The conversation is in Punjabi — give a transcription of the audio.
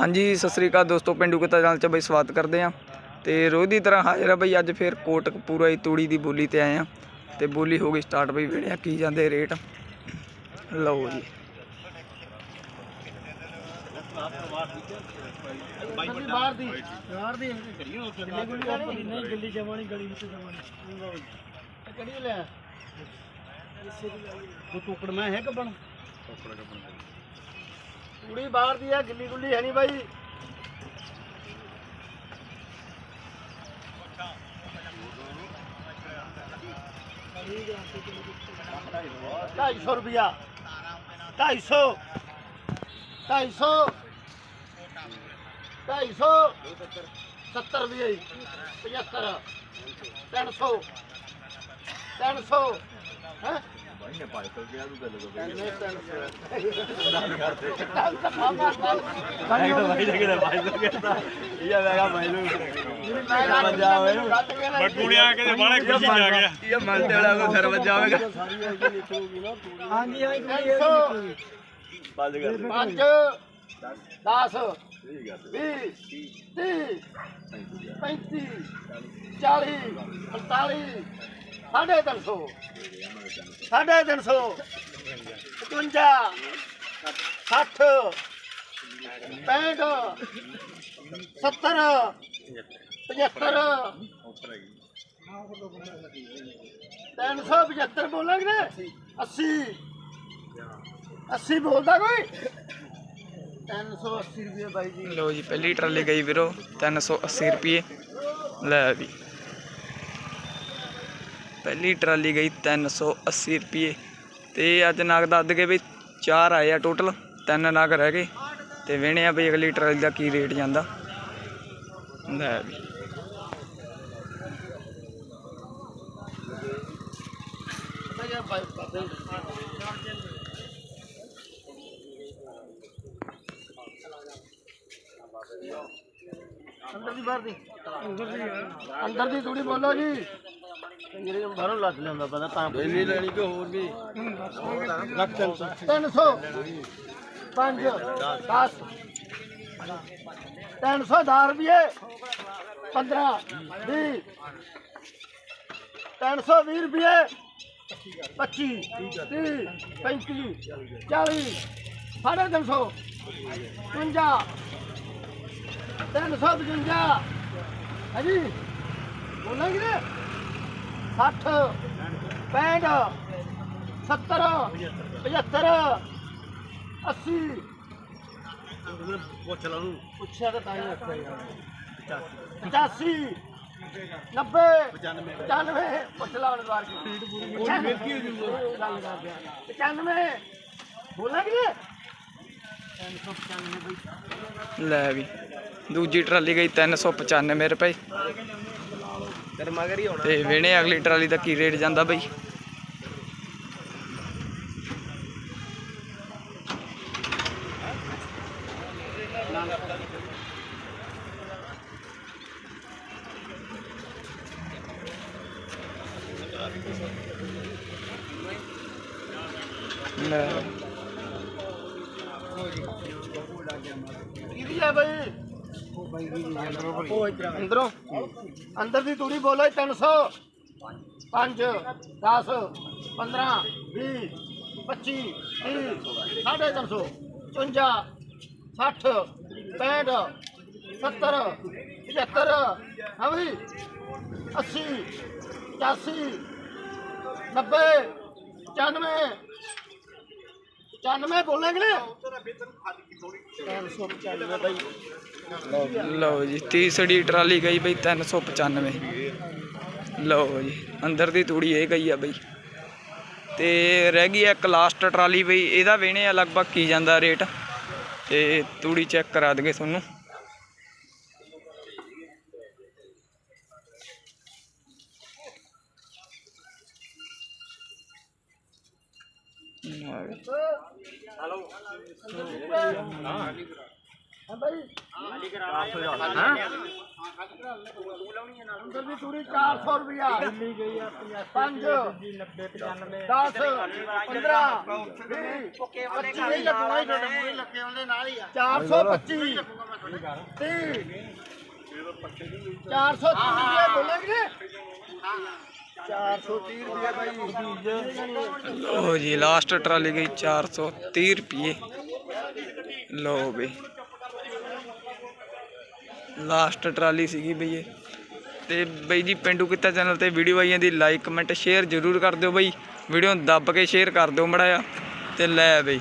ਹਾਂਜੀ, ਸਤਿ ਸ੍ਰੀ ਅਕਾਲ ਦੋਸਤੋ, ਪਿੰਡੂ ਕਿਤਾ ਚੈਨਲ 'ਚ ਬਈ ਸਵਾਗਤ ਕਰਦੇ ਆ ਤੇ ਰੋਜ਼ ਦੀ ਤਰ੍ਹਾਂ ਹਾਜ਼ਰ ਆ ਬਈ, ਅੱਜ ਫੇਰ ਕੋਟਕਪੂਰਾ ਹੀ ਤੂੜੀ ਦੀ ਬੋਲੀ ਤੇ ਆਏ ਆ ਤੇ ਬੋਲੀ ਹੋ ਗਈ ਸਟਾਰਟ ਬਈ ਵੇੜਿਆ ਕੀ ਜਾਂਦੇ ਰੇਟ ਲਓ ਜੀ। ਬਾਹਰ ਦੀ ਬਾਹਰ ਦੀ ਨਹੀਂ ਗੱਲੀ ਜਮਾਣੀ ਗਲੀ ਵਿੱਚ ਜਮਾਣੀ ਕਿਹੜੀ ਲੈ ਉਹ ਟੁਕੜ ਮੈਂ ਹੈ ਕੱਬਣ? ਕੁੜੀ ਬਾਹਰ ਦੀ ਹੈ, ਗਿੱਲੀ ਗੁੱਲੀ ਹੈ ਨਹੀਂ ਬਾਈ। ਢਾਈ ਸੌ ਰੁਪਿਆ ਢਾਈ ਸੌ। ਢਾਈ ਸੌ। ਢਾਈ ਸੌ। ਸੱਤਰ ਵੀ ਆਈ 75 ਤਿੰਨ ਸੌ। ਤਿੰਨ ਸੌ ਹੈ ਬਟੂੜਿਆ ਕੇ ਬਾਲੇ ਖੁਸ਼ੀ ਜਾ ਗਿਆ। ਇਹ ਮਲਟੇ ਵਾਲਾ ਕੋ ਸਿਰ ਵੱਜ ਜਾਵੇਗਾ ਹਾਂਜੀ ਹਾਂਜੀ ਪੰਜ। 10 20 30 35 40 45 ਸਾਢੇ ਤਿੰਨ ਸੌ ਸਾਢੇ ਤਿੰਨ ਸੌ 55 60 65 70 75 ਤਿੰਨ ਸੌ 75 ਬੋਲਾਂਗੇ ਨਾ? 80 80 ਬੋਲਦਾ ਕੋਈ? 380 ਰੁਪਏ ਬਾਈ ਜੀ। ਲਓ ਜੀ ਪਹਿਲੀ ਟਰਾਲੀ ਗਈ ਵੀਰੋ 380 ਰੁਪਏ। ਲੈ ਵੀ। ਪਹਿਲੀ ਟਰਾਲੀ ਗਈ 380 ਰੁਪਏ। ਤੇ ਅੱਜ ਨਗ ਦੱਦ ਗਏ ਵੀ ਚਾਰ ਆਏ ਆ ਟੋਟਲ ਤਿੰਨ ਨਗ ਰਹਿ ਗਏ। ਤੇ ਵੇਣੇ ਆ ਵੀ ਅਗਲੀ ਟਰਾਲੀ ਦਾ ਕੀ ਰੇਟ ਜਾਂਦਾ। ਲੈ ਵੀ। ਅੰਦਰ ਦੀ ਬਾਹਰ ਦੀ। ਅੰਦਰ ਦੀ ਥੋੜੀ ਬੋਲੋ ਜੀ। ਜਿਹੜੇ ਬਾਹਰੋਂ ਲੱਗ ਲਿਆਉਂਦਾ ਪਤਾ ਤਾਂ ਬੇਲੀ ਲੈਣੀ ਕਿ ਹੋਰ ਵੀ। ਲੱਖ 300 5 10 310 ਰੁਪਏ। 15 20 320 ਰੁਪਏ। 25 30 35 40 ਸਾਢੇ ਤਿੰਨ ਸੌ 55 ਤਿੰਨ ਸੌ ਪਚਵੰਜਾ। ਹਾਂਜੀ। ਬੋਲਾਂਗੇ ਨਾ 60 65 70 75 80 ਪੁੱਛ ਲਾ ਨੂੰ ਪੁੱਛਿਆ ਤਾਂ ਤਾਂ ਹੀ ਰੱਖਿਆ ਯਾਰ। 85 90 95 ਪੁੱਛ ਲਾ ਹੁਣ ਵਾਰ ਕੀ ਗੱਲ ਕਰਦੇ ਆ 95 ਬੋਲਾਂਗੇ 395 ਬਈ ਲੈ ਵੀ। ਦੂਜੀ ਟਰਾਲੀ ਗਈ 395 ਰੁਪਏ। ਤੇ ਵੇਣੇ ਅਗਲੀ ਟਰਾਲੀ ਦਾ ਕੀ ਰੇਟ ਜਾਂਦਾ ਬਈ? ਲੈ। ਕਿਹਦੀ ਹੈ ਬਈ? ਅੰਦਰੋਂ। ਅੰਦਰ ਦੀ ਤੂੜੀ ਬੋਲੋ 300 5 10 15 20 25 30 ਸਾਢੇ 300 55 60 65 70 75 ਹਾਂ ਬਈ 80 85 90 95 95 ਬੋਲੇਂਗੇ ਨਾ? 395 ਲਓ ਜੀ ਤੀਸਰੀ ਟਰਾਲੀ ਗਈ ਬਈ 395 ਲਓ ਜੀ, ਅੰਦਰ ਦੀ ਤੂੜੀ ਇਹ ਗਈ ਆ ਬਈ। ਤੇ ਰਹਿ ਗਈ ਆ ਇੱਕ ਲਾਸਟ ਟਰਾਲੀ ਬਈ, ਇਹਦਾ ਵੇਣੇ ਆ ਲਗਭਗ ਕੀ ਜਾਂਦਾ ਰੇਟ? ਤੇ ਤੂੜੀ ਚੈੱਕ ਕਰਾ ਦਗੇ ਤੁਹਾਨੂੰ। ਹਾਂ ਬਾਈ ਅੰਦਰ ਦੀ ਤੂੜੀ 400 ਰੁਪਿਆ ਦਿੱਲੀ ਗਈ ਆ 5 90 95 10 15 20 425 ਤੀਹ 430 ਰੁਪਏ ਬੋਲੇਂਗੇ 430 ਰੁਪਏ ਭਾਈ ਲੋ ਜੀ ਲਾਸਟ ਟਰਾਲੀ ਗਈ 430 ਰੁਪਏ। ਲੋ ਬਈ। ਲਾਸਟ ਟਰਾਲੀ ਸੀਗੀ ਬਈ ਇਹ। ਤੇ ਬਈ ਜੀ, ਪਿੰਡੂ ਕਿੱਤਾ ਚੈਨਲ ਤੇ ਵੀਡੀਓ ਆਈ ਜਾਂਦੀ ਲਾਈਕ ਕਮੈਂਟ ਸ਼ੇਅਰ ਜ਼ਰੂਰ ਕਰ ਦਿਓ ਬਈ। ਵੀਡੀਓ ਨੂੰ ਦੱਬ ਕੇ ਸ਼ੇਅਰ ਕਰ ਦਿਓ ਮੜਾ ਆ ਤੇ ਲੈ ਬਈ।